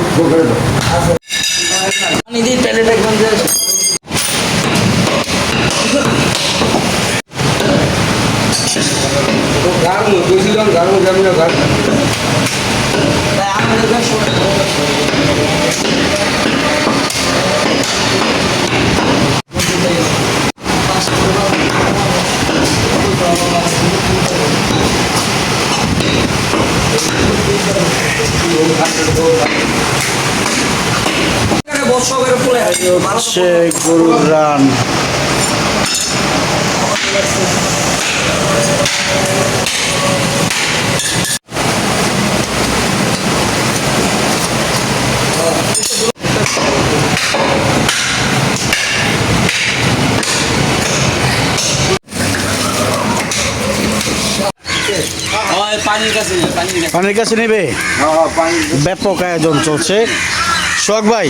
পানি হচ্ছে গরুর রান হয় পানির কাছে নেই, পানির কাছে। পানির কাছে নেবে? ব্যাপক আয়োজন চলছে। শোক ভাই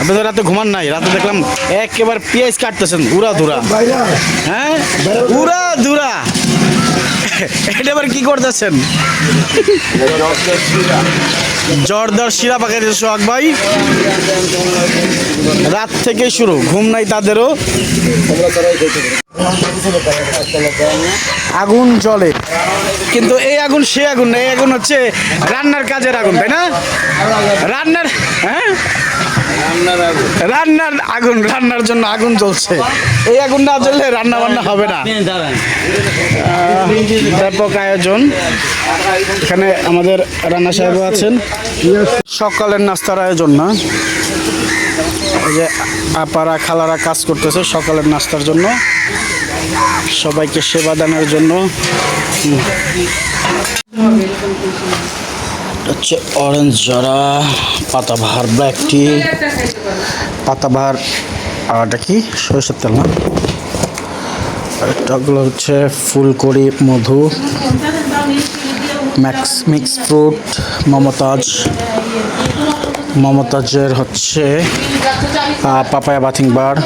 আপনি তো রাতে ঘুমান নাই রাতে দেখলাম একেবারে পেঁয়াজ কাটতেছেন উড়া ধুরা। হ্যাঁ? উড়া ধুরা। এটা আবার কি করতেছেন? জর্দার শিরা পাকাইছে সোহাগ ভাই। রাত থেকে শুরু ঘুম নাই তাদেরও। আগুন জ্বলে। কিন্তু এই আগুন সে আগুন না, এই আগুন হচ্ছে রান্নার কাজের আগুন, তাই না? রান্নার হ্যাঁ? রান্নার আগুন, রান্নার জন্য আগুন জ্বলছে। এই আগুন না জ্বললে রান্না বান্না হবে না। ব্যাপক আয়োজন। এখানে আমাদের রান্না সাহেব আছেন। সকালের নাস্তার আয়োজন না? এই যে আপারা, খালারা কাজ করতেছে সকালের নাস্তার জন্য। সবাইকে সেবা দানের জন্য। হচ্ছে অরেঞ্জ জরা, পাতাবাহার ব্ল্যাক টি পাতাবাহার, আর এটা কি? সরিষার তেল না? এটাগুলো হচ্ছে ফুলকড়ি মধু, ম্যাক্স, মিক্স ফ্রুট, মমতাজ। মমতাজের হচ্ছে পাপায়া বাথিং বার।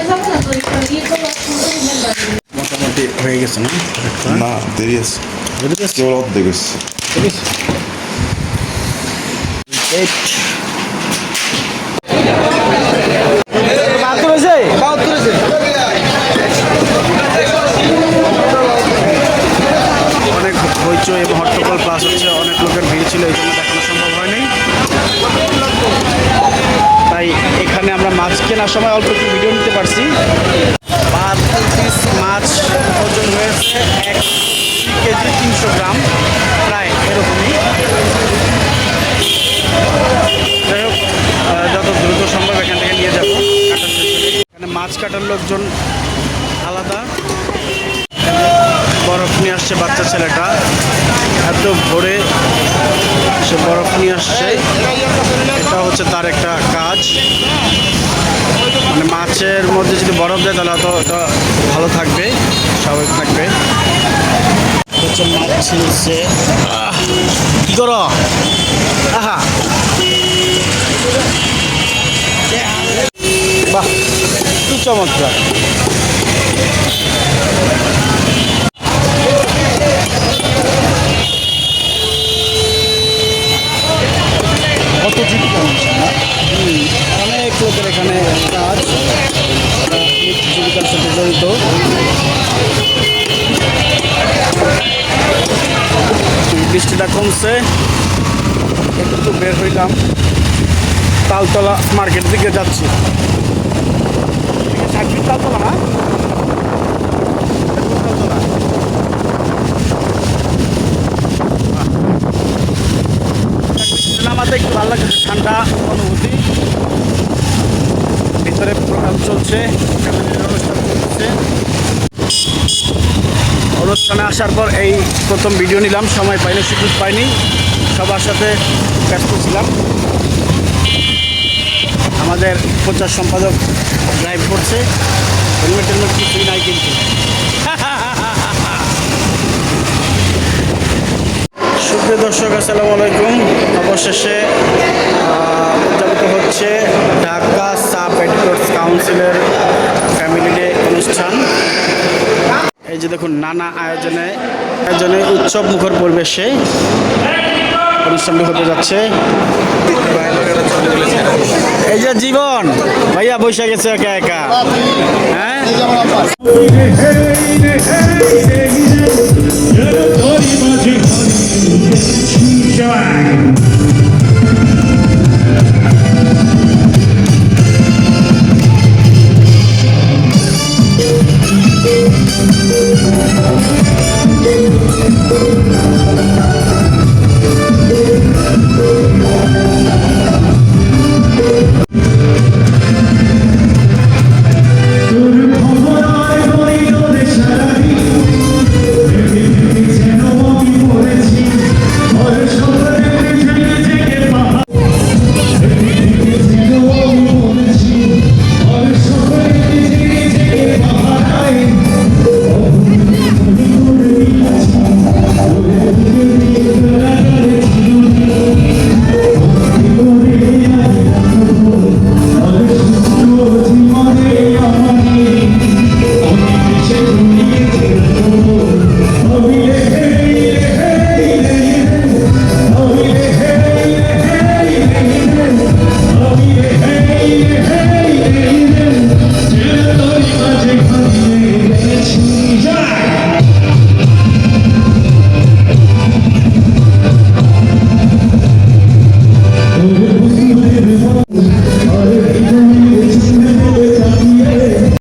মোটামুটি হয়ে গেছে না না দেরি আছে বুঝতে পেরেছি? কেবল অর্ধেক এসছে ঠিক আছে বাহাত্তর হয়েছে বাহাত্তর হয়েছে অনেক হইচই এবং হট্টগোল প্লাস হচ্ছে অনেক লোকের ভিড় ছিল এই জন্য দেখানো সম্ভব হয়নি। তাই এখানে আমরা মাছ কেনার সময় অল্প একটু ভিডিও নিতে পারছি। পিস মাছ ওজন হয়েছে এক কেজি তিনশো গ্রাম। প্রায় এরকমই। যাই হোক যত দ্রুত সম্ভব এখান থেকে নিয়ে যাব। এখানে মাছ কাটার লোকজন আলাদা। বরফ নিয়ে আসছে বাচ্চা ছেলেটা। এত ভোরে সে বরফ নিয়ে আসছে। এটা হচ্ছে তার একটা কাজ। মানে মধ্যে যদি বরফ দেয় তাহলে তো এটা ভালো থাকবে স্বাভাবিক থাকবে। হচ্ছে মাছ ছিলছে আহ, কি করো? আহা। বাহ কি চমৎকার। লোকের এখানে কাজ জীবিকার সাথে জড়িত। বৃষ্টিটা কমছে, একটু বের হইলাম। তালতলা মার্কেট দিকে যাচ্ছি। তালতলা না? চলছে। অনুষ্ঠান অনুষ্ঠানে আসার পর এই প্রথম ভিডিও নিলাম, সময় পাইনি, সুযোগ পাইনি। সবার সাথে ব্যস্ত ছিলাম। আমাদের প্রচার সম্পাদক ড্রাইভ করছে। হেলমেট টেলমেট কিছুই নাই কিন্তু। সুপ্রিয় দর্শক, আসসালামু আলাইকুম। অবশেষে উদযাপিত হচ্ছে ঢাকা সাব কাউন্সিলের ফ্যামিলি ডে অনুষ্ঠান। এই যে দেখুন, নানা আয়োজনে আয়োজনে উৎসব মুখর পরিবেশে অনুষ্ঠানটি হতে যাচ্ছে। এই যে জীবন, ভাইয়া বৈশা গেছে একা একা। হ্যাঁ? Thank you.